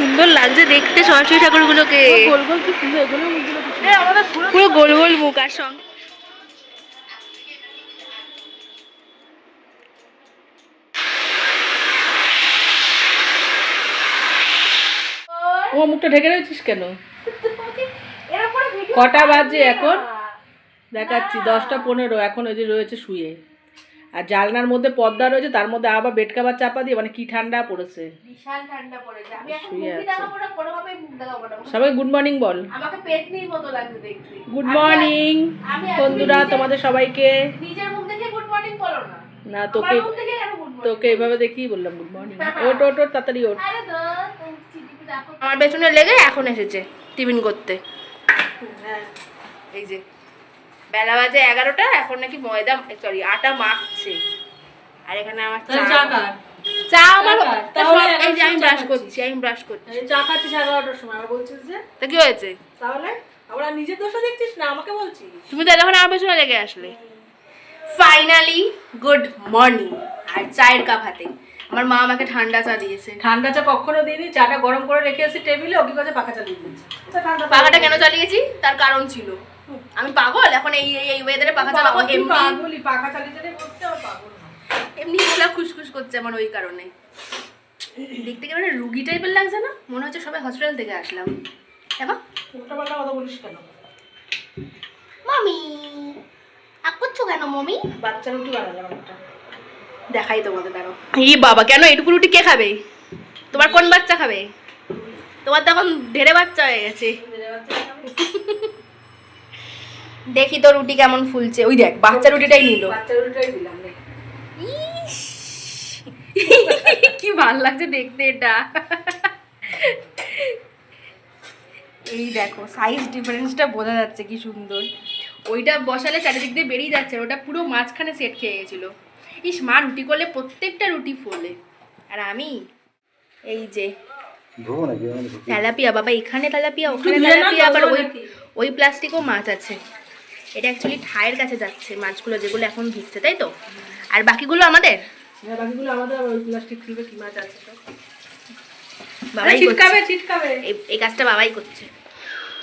সুন্দর লাগছে দেখতে সরস্বতী ঠাকুরগুলোকে। পুরো গোল গোল মুখ আর সঙ্গে ও মুখটা ঢেকে রয়েছিস কেন? কটা বাজে এখন? দেখাচ্ছি দশটা পনেরো এখন ওই যে রয়েছে শুয়ে। আর জালনার মধ্যে পর্দা রয়েছে তার মধ্যে আবার বেড কাভার চাপা দিয়ে মানে কি ঠান্ডা পড়েছে? বিশাল ঠান্ডা পড়েছে। আমি এখন। দেখাবো না কোনোভাবেই মুখ দেখাবো না। সবাই গুড মর্নিং বল। আমাকে মতো লাগছে দেখতে। গুড মর্নিং বন্ধুরা তোমাদের সবাইকে। নিজের মুখ দেখে গুড মর্নিং বলো না। না তোকে তোকে এভাবে দেখি বললাম গুড মর্নিং ওট ওট ওট তাড়াতাড়ি ওট আমার পেছনে লেগে এখন এসেছে টিফিন করতে। এই যে। বেলা বাজে এগারোটা এখন নাকি ময়দা সরি আটা মাখছে। আর এখানে আমার চা। চা আমার এই যে আমি ব্রাশ করছি আমি ব্রাশ করছি। চা খাচ্ছিস এগারোটার সময় আর বলছিস যে তা কি হয়েছে? তাহলে আমরা নিজের দোষটা দেখছিস না আমাকে বলছিস? তুমি তো যখন আমার পেছনে লেগে আসলে। ফাইনালি গুড মর্নিং আর চায়ের কাপ হাতে। আমার মা আমাকে ঠান্ডা চা দিয়েছে। ঠান্ডা চা কখনো দিইনি চাটা গরম করে রেখে এসে টেবিলে ওকে কাছে পাখা চালিয়ে দিয়েছে। পাখাটা কেন চালিয়েছি? তার কারণ ছিল। আমি পাগল? এখন এই এই- ওয়েদারে পাখা চালাবো এমনি পাগলি পাখা চালিয়ে চালিয়ে বসতে আমার পাগল এমনি গলা খুশখুশ করছে আমার ওই কারণে। দেখতে কেমন রুগী টাইপের লাগছে না? মনে হচ্ছে সবাই হসপিটাল থেকে আসলাম। দেখো উল্টাপাল্টা কথা বলিস কেন? মামি আপ করছ কেন মমি? বাচ্চা রুটি বানালাম একটা। দেখাই তোমাদের দাঁড়ো এই বাবা কেন এটুকু রুটি কে খাবে? তোমার কোন বাচ্চা খাবে? তোমার তো এখন ঢেরে বাচ্চা হয়ে গেছে। দেখি তো রুটি কেমন ফুলছে। ওই দেখ বাচ্চা রুটিটাই নিল। বাচ্চা রুটিটাই দিলাম কি ভালো লাগছে দেখতে এটা। এই দেখো সাইজ ডিফারেন্সটা বোঝা যাচ্ছে কি সুন্দর। ওইটা বসালে চারিদিক দিয়ে বেরিয়ে যাচ্ছে ওটা পুরো মাঝখানে সেট খেয়ে গেছিল। ইস মা রুটি করলে প্রত্যেকটা রুটি ফোলে। আর আমি এই যে তেলাপিয়া বাবা এখানে তেলাপিয়া ওখানে তেলাপিয়া আবার ওই ওই প্লাস্টিকও মাছ আছে। এটা অ্যাকচুয়ালি ঠায়ের কাছে যাচ্ছে মাছগুলো যেগুলো এখন ভিজছে তাই তো? আর বাকিগুলো আমাদের? হ্যাঁ, বাকিগুলো আমাদের ওই প্লাস্টিক কি মাছ আছে তো বাবাই করছে। ছিটকাবে ছিটকাবে। এই- কাজটা বাবাই করছে।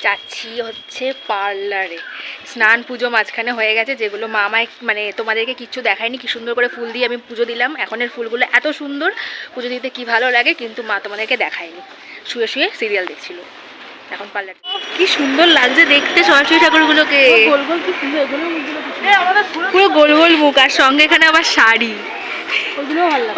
যাচ্ছি হচ্ছে পার্লারে। স্নান পুজো মাঝখানে হয়ে গেছে যেগুলো মামায় মানে তোমাদেরকে কিচ্ছু দেখায়নি কি সুন্দর করে ফুল দিয়ে আমি পুজো দিলাম। এখনের ফুলগুলো এত সুন্দর পুজো দিতে কি ভালো লাগে কিন্তু মা তোমাদেরকে দেখায়নি। শুয়ে শুয়ে সিরিয়াল দেখছিল। এখন পার্লার কি সুন্দর লাগছে দেখতে সরস্বতী ঠাকুরগুলোকে। গোল গোল কি সুন্দর এগুলো পুরো গোল গোল মুখ আর সঙ্গে এখানে আবার শাড়ি। ভালো লাগে।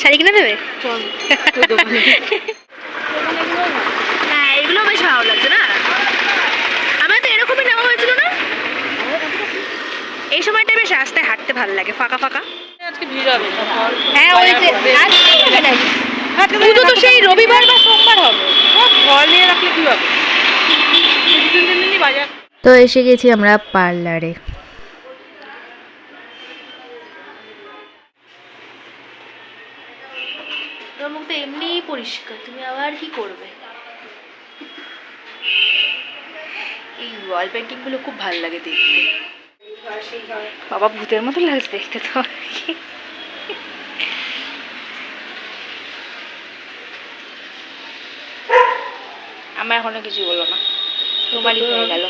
শাড়ি কিনে দেবে? চল। হ্যাঁ এগুলো বেশ ভালো লাগছে না? আমার তো এরকমই নেওয়া হয়েছিল না? এই সময়টা বেশ রাস্তায় হাঁটতে ভালো লাগে ফাঁকা ফাঁকা। আজকে ভিড় হবে হ্যাঁ ওই যে পুজো তো সেই রবিবার বা সোমবার হবে। নিয়ে রাখলে কি হবে? তিন দিনই বাজার। তো এসে গেছি আমরা পার্লারে। মুখ তো এমনিই পরিষ্কার তুমি আবার কি করবে? এই ওয়াল পেন্টিংগুলো খুব ভালো লাগে দেখতে। বাবা ভূতের মতো লাগছে দেখতে তো। আমার এখনও কিছু বলো না। তোমারই হয়ে গেল।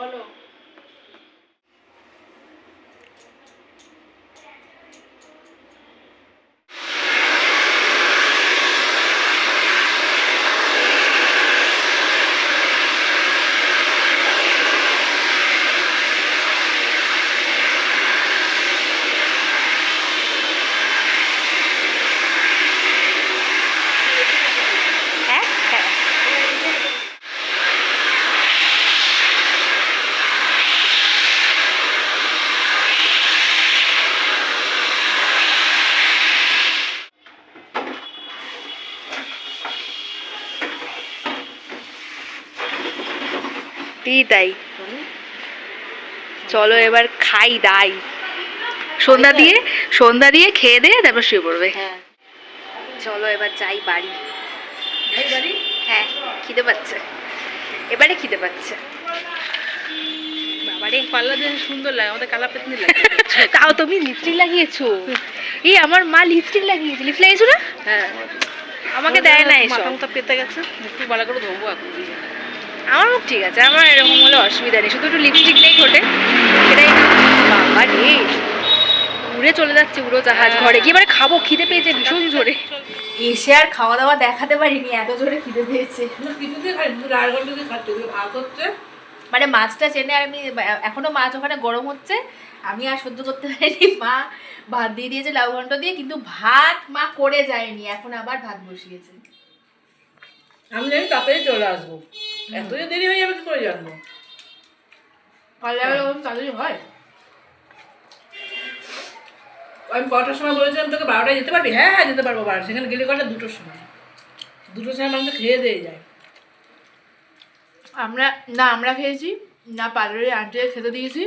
এখন তোর হবে। বলো হ্যাঁ হ্যাঁ সত্যিই তাই চলো এবার খাই দাই। সন্ধ্যা দিয়ে সন্ধ্যা দিয়ে খেয়ে দিয়ে তারপর শুয়ে পড়বে। হ্যাঁ। চলো এবার যাই বাড়ি। হ্যাঁ খিদে পাচ্ছে। এবারে খিদে পাচ্ছে। বাবারে পাল্লা দিয়ে সুন্দর লাগে আমাদের কালা পেতনি লাগে। তাও তুমি লিপস্টিক লাগিয়েছো? এই আমার মা লিপস্টিক লাগিয়েছে। লিপস্টিক লাগিয়েছো না? হ্যাঁ। আমাকে দেয় না এসব। মাথা পেতে গেছে। ভালো করে ধোবো এখন। আমার মুখ ঠিক আছে আমার এরকম হলে অসুবিধা নেই। শুধু একটু লিপস্টিক নেই ঠোঁটে সেটাই বাবা রে। উড়ে চলে যাচ্ছে উড়োজাহাজ ঘরে। গিয়ে এবারে খাব খিদে পেয়েছে ভীষণ জোরে। এসে আর খাওয়া দাওয়া দেখাতে পারিনি এত জোরে খিদে পেয়েছে। মানে মাছটা চেনে আর আমি এখনও মাছ ওখানে গরম হচ্ছে। আমি আর সহ্য করতে পারিনি। মা ভাত দিয়ে দিয়েছে লাউ ঘন্ট দিয়ে কিন্তু ভাত মা করে যায়নি। এখন আবার ভাত বসিয়েছে। আমি জানি তাড়াতাড়ি চলে আসব। এত দেরি হয়ে যাবে কি করে জানব পাল্লা তাড়াতাড়ি হয়? আমি কটার সময় বলেছিলাম তোকে বারোটায় যেতে পারবি? হ্যাঁ হ্যাঁ যেতে পারব বারো সেখানে গেলে কটা? দুটোর সময়। দুটোর সময় মানুষ খেয়ে দিয়ে যায়। আমরা না আমরা খেয়েছি না পার্লারে আন্টিকে খেতে দিয়েছি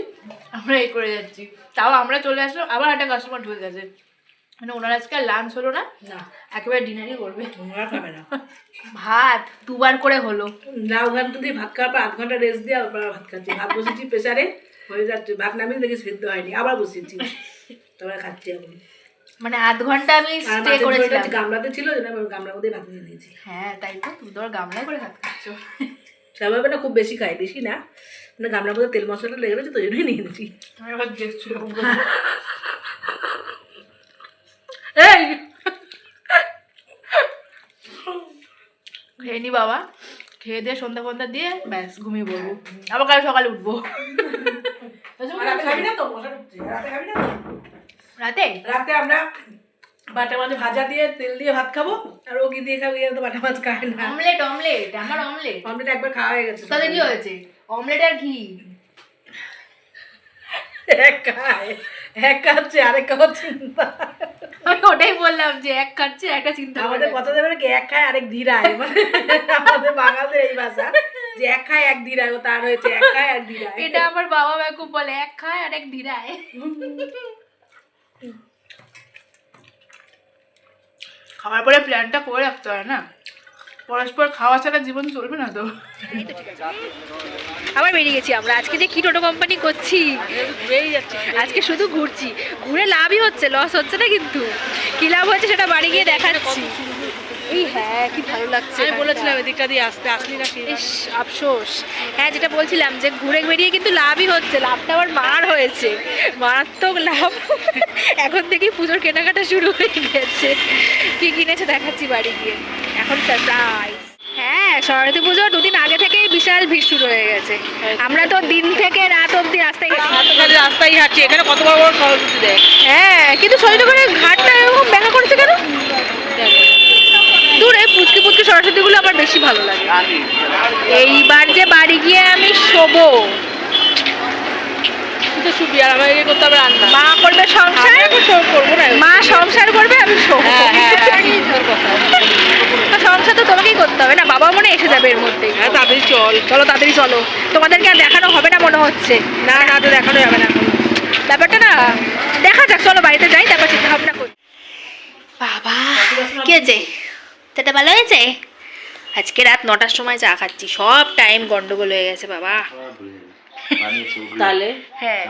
আমরা এই করে যাচ্ছি। তাও আমরা চলে আসলাম আবার একটা কাস্টমার ঢুকে গেছে। মানে ওনার আজকে লাঞ্চ হলো না। একেবারে ডিনারই করবে। ওরা খাবে না। ভাত দুবার করে হলো। না ওখান থেকে ভাত খাওয়ার পর আধ ঘণ্টা রেস্ট দিয়ে আবার ভাত খাচ্ছি। ভাত বসেছি প্রেসারে হয়ে যাচ্ছে। ভাত নামিয়ে দেখি সেদ্ধ হয়নি আবার বসিয়েছি। তারপরে খাচ্ছি এখন। মানে আধ ঘণ্টা আমি স্টে করেছিলাম। গামলাতে ছিল গামলার মধ্যে ভাত নিয়ে দিয়েছি হ্যাঁ তাই তো। তুমি আর গামলায় করে ভাত খাচ্ছ। স্বাভাবিক না খুব বেশি খাই বেশি না। মানে গামলার মধ্যে তেল মশলাটা লেগে রয়েছে তো জন্যই নিয়ে নিয়েছি আমি এবার দেখছিলাম এই খেয়ে নি বাবা। খেয়ে দিয়ে সন্ধ্যা ফন্ধ্যা দিয়ে ব্যাস ঘুমিয়ে পড়ব। আবার কাল সকালে উঠবো। রাতে? রাতে আমরা বাটা মাছ ভাজা দিয়ে তেল দিয়ে ভাত খাব আর কি দিয়ে খাব তো বাটা মাছ খায় না। অমলেট অমলেট আমার অমলেট। অমলেট একবার খাওয়া হয়ে গেছে। তাহলে কি হয়েছে? অমলেট আর ঘি। এক খায় এক খাচ্ছে আরেক খাওয়ার চিন্তা আমি ওটাই বললাম যে এক খাচ্ছে একটা চিন্তা আমাদের কথা দেবে কি এক খায় আরেক ধীরায় মানে আমাদের বাঙালিদের এই ভাষা যে এক খায় এক ধীরায় ও তার হয়েছে এক খায় এক ধীরায় এটা আমার বাবা বেকুব বলে এক খায় আর এক ধীরায় খাওয়ার পরে প্ল্যানটা করে রাখতে হয় না? পরস্পর খাওয়া ছাড়া জীবন চলবে না তো। আবার বেরিয়ে গেছি আমরা। আজকে যে কি টোটো কোম্পানি করছি আজকে শুধু ঘুরছি। ঘুরে লাভই হচ্ছে লস হচ্ছে না কিন্তু। কি লাভ হচ্ছে সেটা বাড়ি গিয়ে দেখাচ্ছি। এই হ্যাঁ কি ভালো লাগছে আমি বলেছিলাম এদিকটা দিয়ে আসতে আসলি না ইস আফসোস। হ্যাঁ যেটা বলছিলাম যে ঘুরে বেরিয়ে কিন্তু লাভই হচ্ছে লাভটা আবার মার হয়েছে। মারাত্মক লাভ। এখন থেকেই পুজোর কেনাকাটা শুরু হয়ে গেছে। কি কিনেছে দেখাচ্ছি বাড়ি গিয়ে। এখন সারপ্রাইজ হ্যাঁ সরস্বতী পুজো দুদিন আগে থেকেই বিশাল ভিড় শুরু হয়ে গেছে। আমরা তো দিন থেকে রাত অবধি রাস্তায় গেছি। রাস্তায় হাঁটছি এখানে কত বড় বড় সরস্বতী দেয়? হ্যাঁ কিন্তু সরস্বতী করে ঘাটটা এরকম ব্যাখ্যা করেছে কেন? দূর এই পুচকি পুচকি সরস্বতীগুলো আমার বেশি ভালো লাগে। এইবার যে বাড়ি গিয়ে আমি শোবো। তুই তো শুবি আর আমাকে করতে হবে রান্না? মা করবে সংসার করব না মা সংসার করবে আমি শোবো হ্যাঁ হ্যাঁ হ্যাঁ তোর কথা তো সংসার তো তোমাকেই করতে হবে না বাবা মনে এসে যাবে এর মধ্যেই হ্যাঁ তাড়াতাড়ি চল চলো তাড়াতাড়ি চলো। তোমাদেরকে আর দেখানো হবে না মনে হচ্ছে। না না তো দেখানো যাবে না ব্যাপারটা না দেখা যাক চলো বাড়িতে যাই তারপর চিন্তা ভাবনা করি। বাবা কি হয়েছে সেটা ভালো হয়েছে? আজকে রাত নটার সময় চা খাচ্ছি সব টাইম গন্ডগোল হয়ে গেছে বাবা। তাহলে হ্যাঁ।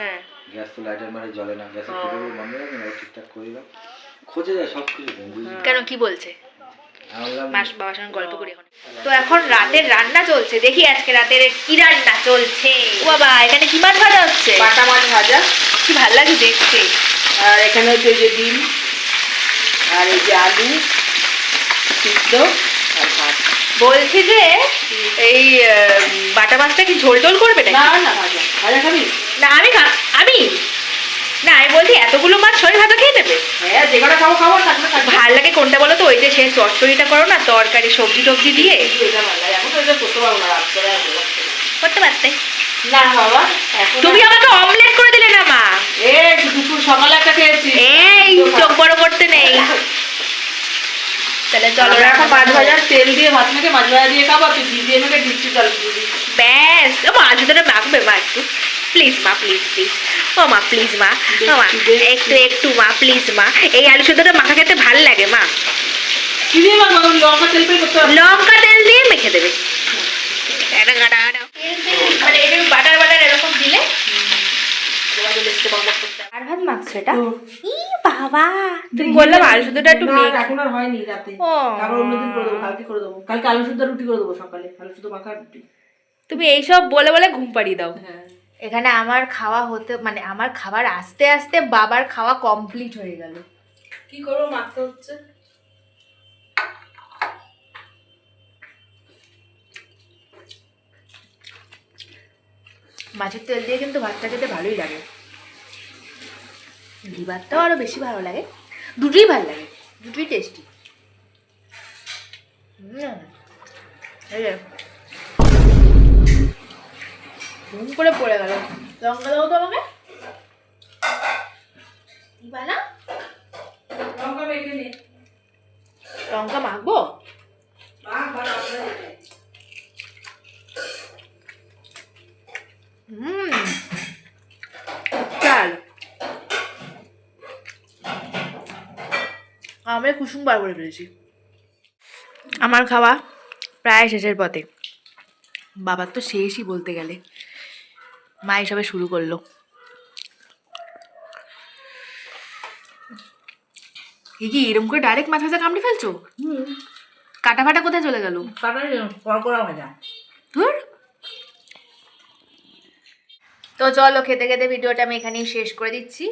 হ্যাঁ। গ্যাস তো লাইটার মারে জ্বলে না। গ্যাসের ঠিকঠাক করে দাও। খোঁজে যায় সব কিছু কেন কি বলছে? মাস বাবার সঙ্গে গল্প করি এখন। তো এখন রাতের রান্না চলছে। দেখি আজকে রাতের কি রান্না চলছে। ও বাবা এখানে কি মাছ ভাজা হচ্ছে? বাটা মাছ ভাজা। কি ভালো লাগে দেখতে। আর এখানে হচ্ছে যে ডিম আর এই যে আলু সিদ্ধ আর ভাত। বলছি যে এই বাটা মাছটা কি ঝোল টোল করবে না না ভাজা। ভাজা খাবি? না আমি খা- আমি? না আমি বলছি এতগুলো মাছ ছয় ভাজা খেয়ে নেবে? হ্যাঁ ভালো লাগে কোনটা বলো তো? ওই যে সে চচ্চড়িটা করো না তরকারি সবজি টবজি দিয়ে? করতে পারতে। না বাবা তুমি আমাকে অমলেট করে দিলে না মা? দুপুর সকালে একটা খেয়েছি। এই চোখ বড় করতে নেই। তাহলে চলো এখন মাছ ভাজার তেল দিয়ে ভাত মেখে মাছ ভাজা দিয়ে খাব তুই দিয়ে মেখে দিচ্ছি দিচ্ছি ব্যাস ও মা আলুটা মাখবে মা একটু। প্লিজ মা প্লিজ প্লিজ ও মা প্লিজ মা। ও মা। একটু একটু মা প্লিজ মা। এই আলু সুদ্ধটা মাখা খেতে ভালো লাগে মা। লঙ্কা তেল দিয়ে মেখে দেবে। মানে এটা বাটার বাটার এরকম দিলে আর ভাত মাখছো এটা? ই বাবা তুমি বললাম আলু সুদ্ধটা একটু না, এখন আর হয়নি রাতে। ও। অন্যদিন করে দেবো কালকে করে দেবো। কালকে আলু সুদ্ধ রুটি করে দেবো সকালে। আলু সুদ্ধ মাখা রুটি। তুমি এইসব বলে বলে ঘুম পাড়িয়ে দাও। হ্যাঁ। এখানে আমার খাওয়া হতে মানে আমার খাবার আস্তে আস্তে বাবার খাওয়া কমপ্লিট হয়ে গেল। কি করব? মাথা হচ্ছে। মাছের তেল দিয়ে কিন্তু ভাতটা খেতে ভালোই লাগে। ঘি ভাতটাও আরও বেশি ভালো লাগে। দুটোই ভালো লাগে দুটোই টেস্টি ঘুম করে পড়ে গেল। লঙ্কা দেবো তো আমাকে। না? লঙ্কা মেখে নে। লঙ্কা মাখবো। হুম। চাল। আমরা কুসুম বার করে ফেলেছি। আমার খাওয়া প্রায় শেষের পথে। বাবার তো শেষই বলতে গেলে। মা এসবে শুরু করল। কি কি এরকম করে ডাইরেক্ট মাছ ভাজা কামড়ে ফেলছো? কাটা ফাটা কোথায় চলে গেল? কড়কড়া ভাজা ধুর। তো চলো খেতে খেতে ভিডিওটা আমি এখানেই শেষ করে দিচ্ছি।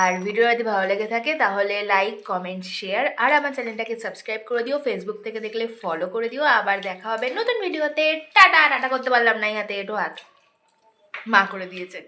আর ভিডিও যদি ভালো লেগে থাকে তাহলে লাইক কমেন্ট শেয়ার আর আমার চ্যানেলটাকে সাবস্ক্রাইব করে দিও। ফেসবুক থেকে দেখলে ফলো করে দিও। আবার দেখা হবে নতুন ভিডিওতে টাটা! টাটা করতে পারলাম না হাতে এটো হাত। মা করে দিয়েছে